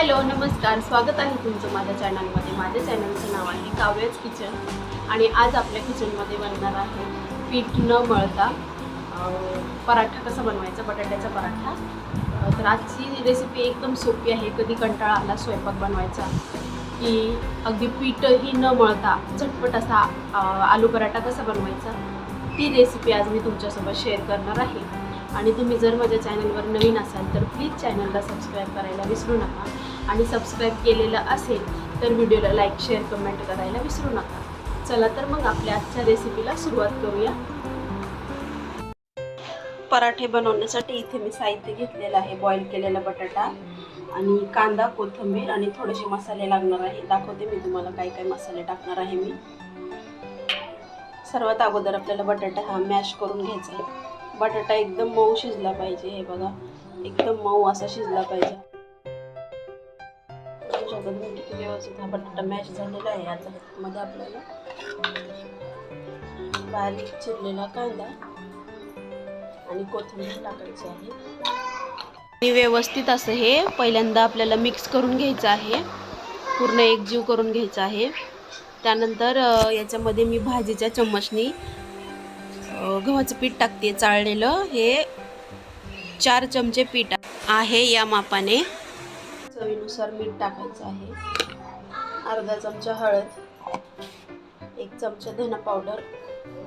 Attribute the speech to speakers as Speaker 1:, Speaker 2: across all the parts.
Speaker 1: Hello नमस्कार. स्वागत आहे तुमचं माझ्या चॅनलमध्ये. माझ्या चॅनलचं नाव आहे काव्याच किचन. आणि आज आपल्या किचनमध्ये बनणार आहे पीठ न मळता पराठा कसा बनवायचा? बटाट्याचा पराठा. तर आजची रेसिपी एकदम सोपी आहे. कधी कंटाळा आला स्वयंपाक बनवायचा. की अगदी पीठही न मळता झटपट असा आलू पराठा कसा बनवायचा? ती रेसिपी आज मी तुमच्यासोबत शेअर करणार आहे. आणि तुम्ही जर माझ्या चॅनलवर नवीन असाल तर प्लीज चॅनलला सबस्क्राईब करायला विसरू नका. आणि सबस्क्राईब केलेलं असेल तर व्हिडिओला लाईक शेअर कमेंट करायला विसरू नका. चला तर मग आपल्या आजच्या रेसिपीला सुरुवात करूया. पराठे बनवण्यासाठी इथे मी साहित्य घेतलेलं आहे बॉईल केलेला बटाटा आणि कांदा कोथिंबीर आणि थोडेसे मसाले लागणार आहे. दाखवते मी तुम्हाला काय काय मसाले टाकणार आहे मी. सर्वात अगोदर आपल्याला बटाटा हा मॅश करून घ्यायचा आहे. बटाटा एकदम मऊ शिजला पाहिजे हे बघा. एकदम मऊ असा शिजला पाहिजे. किती व्यवस्थित हा बटाटा मॅश झालेला आहे. आता मध्ये आपल्याला बारीक चिरलेला कांदा आणि कोथिंबीर टाकायची आहे. आणि व्यवस्थित असं हे पहिल्यांदा आपल्याला मिक्स करून घ्यायचं आहे. पूर्ण एकजीव करून घ्यायचं आहे. त्यानंतर याच्यामध्ये मी भाजीच्या चम्मचनी गव्हाचं पीठ टाकते चाळलेलं. हे चार चमचे पीठ आहे या मापाने. चवीनुसार मीठ टाकायचं आहे. अर्धा चमचा हळद एक चमचा धना पावडर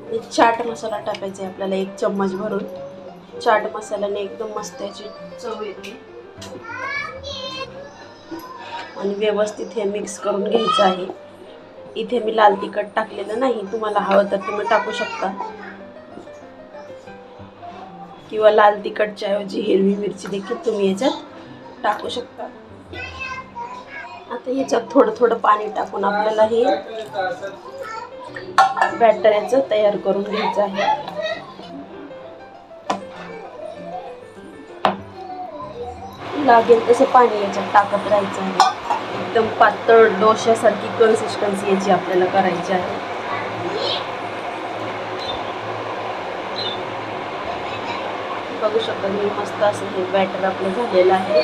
Speaker 1: आणि चाट मसाला टाकायचा आहे आपल्याला एक चम्मच भरून. चाट मसाल्याने एकदम मस्त याची चव येते. आणि व्यवस्थित हे मिक्स करून घ्यायचं आहे. इथे मी लाल तिखट टाकलेलं नाही तुम्हाला हवं तर तुम्ही टाकू शकता. किंवा लाल तिखटच्या ऐवजी हिरवी मिरची देखील तुम्ही याच्यात टाकू शकता. आता याच्यात थोडं थोडं पाणी टाकून आपल्याला हे बॅटर याचं तयार करून घ्यायचं आहे. लागेल तसं पाणी याच्यात टाकत राहायचं आहे. एकदम पातळ डोश्यासारखी कन्सिस्टन्सी याची आपल्याला करायची आहे. बघू शकता मी मस्त असं हे बॅटर आपलं झालेलं आहे.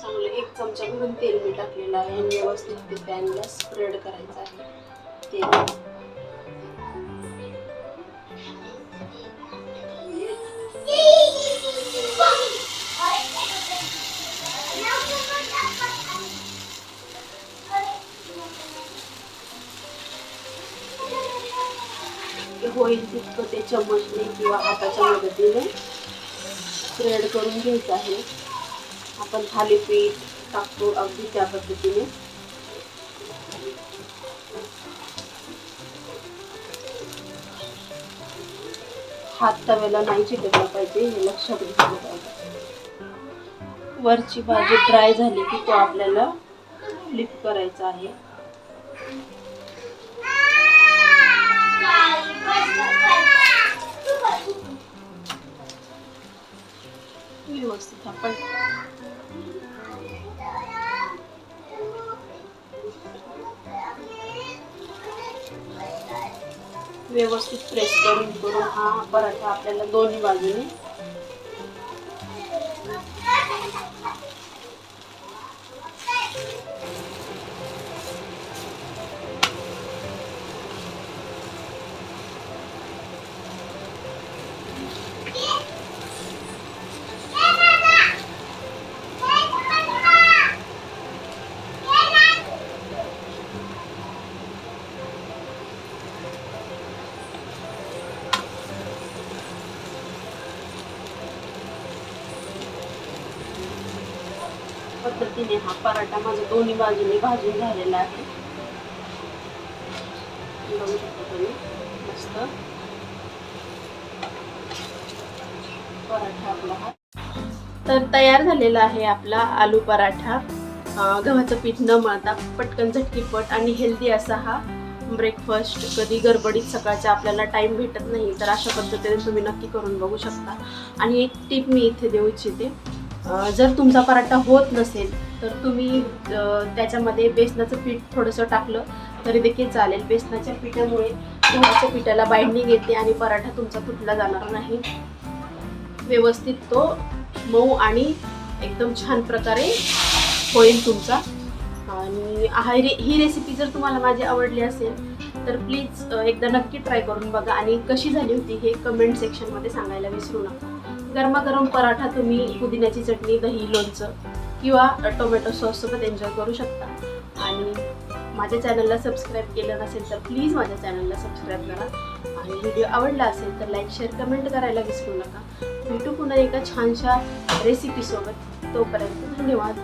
Speaker 1: चांगलं एक चमचा भरून तेल मी टाकलेलं आहे आणि व्यवस्थित ते पॅनला स्प्रेड करायचं आहे. तेल. होईल तितकं ते चमचने किंवा हाताच्या मदतीने स्प्रेड करून घ्यायचं आहे. आपण थालीपीठ टाकतो अगदी त्या पद्धतीने. हात तव्याला नाही चिटकला पाहिजे हे लक्षात घेतलं पाहिजे. वरची भाजी ड्राय झाली की तो आपल्याला फ्लिप करायचा आहे. व्यवस्थित आपण व्यवस्थित प्रेस करून करून हा पराठा आपल्याला दोन्ही बाजूने पद्धतीने हा पराठा माझा दोन्ही बाजूने भाजून झालेला आहे. बघू शकता तुम्ही. मस्त. पराठा आपला हा. तर तयार झालेला आहे आपला आलू पराठा. गव्हाचं पीठ न मळता पटकन झटकीपट आणि हेल्दी असा हा ब्रेकफास्ट कधी गडबडीत सकाळचा आपल्याला टाईम भेटत नाही तर अशा पद्धतीने तुम्ही नक्की करून बघू शकता. आणि एक टीप मी इथे देऊ इच्छिते. जर तुमचा पराठा होत नसेल तर तुम्ही त्याच्यामध्ये बेसनाचं पीठ थोडंसं टाकलं तरी देखील चालेल. बेसनाच्या पिठामुळे गव्हाच्या पिठाला बाइंडिंग येते आणि पराठा तुमचा तुटला जाणार नाही. व्यवस्थित तो मऊ आणि एकदम छान प्रकारे होईल तुमचा. आणि हा रे ही रेसिपी जर तुम्हाला माझी आवडली असेल तर प्लीज एकदा नक्की ट्राय करून बघा. आणि कशी झाली होती हे कमेंट सेक्शनमध्ये सांगायला विसरू नका. गरमा गरमागरम पराठा तुम्ही पुदिन्याची चटणी दही लोणचं किंवा टोमॅटो सॉससोबत एन्जॉय करू शकता. आणि माझ्या चॅनलला सबस्क्राईब केलं नसेल तर प्लीज माझ्या चॅनलला सबस्क्राईब करा. आणि व्हिडिओ आवडला असेल तर लाईक शेअर कमेंट करायला विसरू नका. भेटू पुन्हा एका छानशा रेसिपीसोबत तोपर्यंत धन्यवाद.